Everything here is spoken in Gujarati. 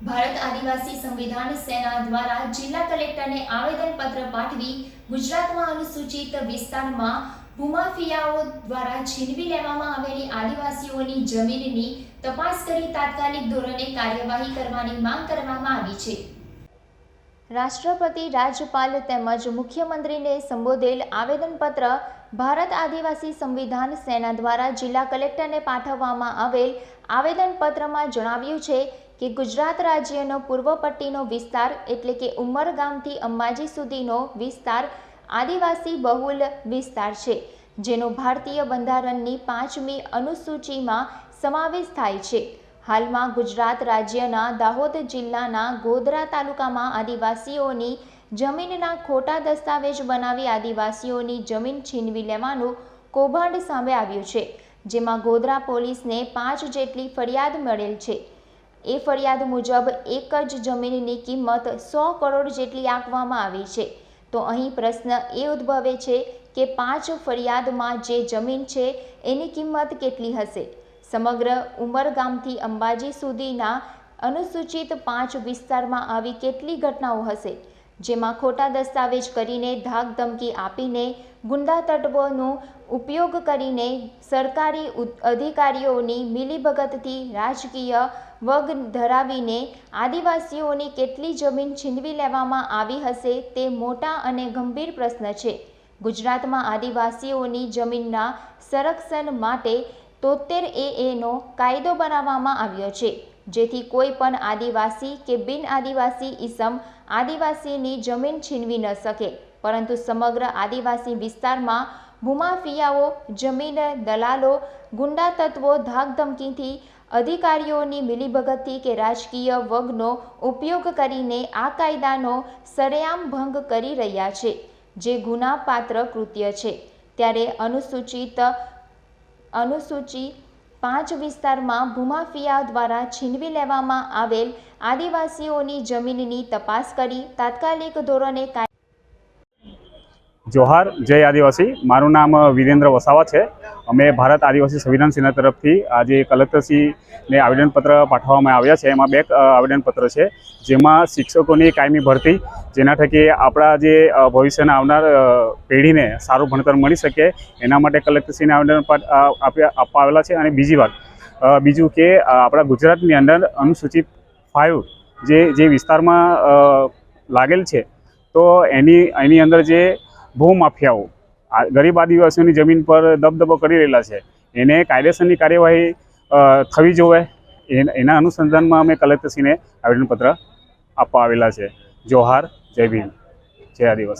ભારત આદિવાસી સંવિધાન સેના દ્વારા જિલ્લા કલેક્ટરને આવેદનપત્ર પાઠવી ગુજરાતમાં અનુસૂચિત વિસ્તારમાં ભૂમાફિયાઓ દ્વારા છીનવી લેવામાં આવેલી આદિવાસીઓની જમીનની તપાસ કરી તાત્કાલિક ધોરણે કાર્યવાહી કરવાની માંગ કરવામાં આવી છે. રાષ્ટ્રપતિ, રાજ્યપાલ તેમજ મુખ્યમંત્રીને સંબોધેલ આવેદનપત્ર ભારત આદિવાસી સંવિધાન સેના દ્વારા જિલ્લા કલેક્ટરને પાઠવવામાં આવેલ આવેદનપત્રમાં જણાવ્યું છે કે ગુજરાત રાજ્યનો પૂર્વ પટ્ટીનો વિસ્તાર એટલે કે ઉમરગામથી અંબાજી સુધીનો વિસ્તાર આદિવાસી બહુલ વિસ્તાર છે, જેનો ભારતીય બંધારણની પાંચમી અનુસૂચિમાં સમાવેશ થાય છે. હાલમાં ગુજરાત રાજ્યના દાહોદ જિલ્લાના ગોધરા તાલુકામાં આદિવાસીઓની જમીનના ખોટા દસ્તાવેજ બનાવી આદિવાસીઓની જમીન છીનવી લેવાનું કૌભાંડ સામે આવ્યું છે, જેમાં ગોધરા પોલીસને પાંચ જેટલી ફરિયાદ મળેલ છે. એ ફરિયાદ મુજબ એક જ જમીનની કિંમત સો કરોડ જેટલી આંકવામાં આવી છે. તો અહીં પ્રશ્ન એ ઉદ્ભવે છે કે પાંચ ફરિયાદમાં જે જમીન છે, એની કિંમત કેટલી હશે? સમગ્ર ઉમરગામથી અંબાજી સુધીના અનુસૂચિત પાંચ વિસ્તારમાં આવી કેટલી ઘટનાઓ હશે? જેમાં ખોટા દસ્તાવેજ કરીને ધાક ધમકી આપીને ગુંડા તત્વોનો ઉપયોગ કરીને સરકારી અધિકારીઓની મિલીભગતથી રાજકીય વગ ધરાવીને આદિવાસીઓની કેટલી જમીન છીનવી લેવામાં આવી હશે તે મોટા અને ગંભીર પ્રશ્ન છે. ગુજરાતમાં આદિવાસીઓની જમીનના સંરક્ષણ માટે તોતેર એનો કાયદો બનાવવામાં આવ્યો છે. જેથી કોઈ પણ આદિવાસી કે બિન આદિવાસી ઈસમ આદિવાસીની જમીન છીનવી ન શકે. પરંતુ સમગ્ર આદિવાસી વિસ્તારમાં ભૂમાફિયાઓ, જમીન દલાલો, ગુંડા તત્વો, ધાકધમકીથી અધિકારીઓની મિલીભગતથી કે રાજકીય વગનો ઉપયોગ કરીને આ કાયદાનો સરેઆમ ભંગ કરી રહ્યા છે, જે ગુનાપાત્ર કૃત્ય છે. ત્યારે અનુસૂચિત અનુસૂચિ પાંચ વિસ્તારમાં ભૂમાફિયા દ્વારા છીનવી લેવામાં આવેલ આદિવાસીઓની જમીનની તપાસ કરી તાત્કાલિક ધોરણે જોહાર, જય આદિવાસી. મારું નામ વિરેન્દ્ર વસાવા છે. અમે ભારત આદિવાસી સંવિધાન સેના તરફથી આજે કલેક્ટરશ્રીને આવેદનપત્ર પાઠવવામાં આવ્યા છે. એમાં બે આવેદનપત્ર છે, જેમાં શિક્ષકોની કાયમી ભરતી, જેના થકી આપણા જે ભવિષ્યના આવનાર પેઢીને સારું ભણતર મળી શકે, એના માટે કલેક્ટરશ્રીને આવેદન આપવા આવેલા છે. અને બીજી વાત બીજું કે આપણા ગુજરાતની અંદર અનુસૂચિત ફાઇવ જે જે વિસ્તારમાં લાગેલ છે, તો એની એની અંદર જે ભૂમાફિયાઓ ગરીબ આદિવાસીઓની જમીન પર દબદબો કરી રહેલા છે. એને કાયદેસરની કાર્યવાહી થવી જોવે. એન- એના અનુસંધાનમાં અમે કલેક્ટરશ્રીને આવેદનપત્ર આપવા આવેલા છે. જોહાર, જય ભીમ. જય આદિવાસી.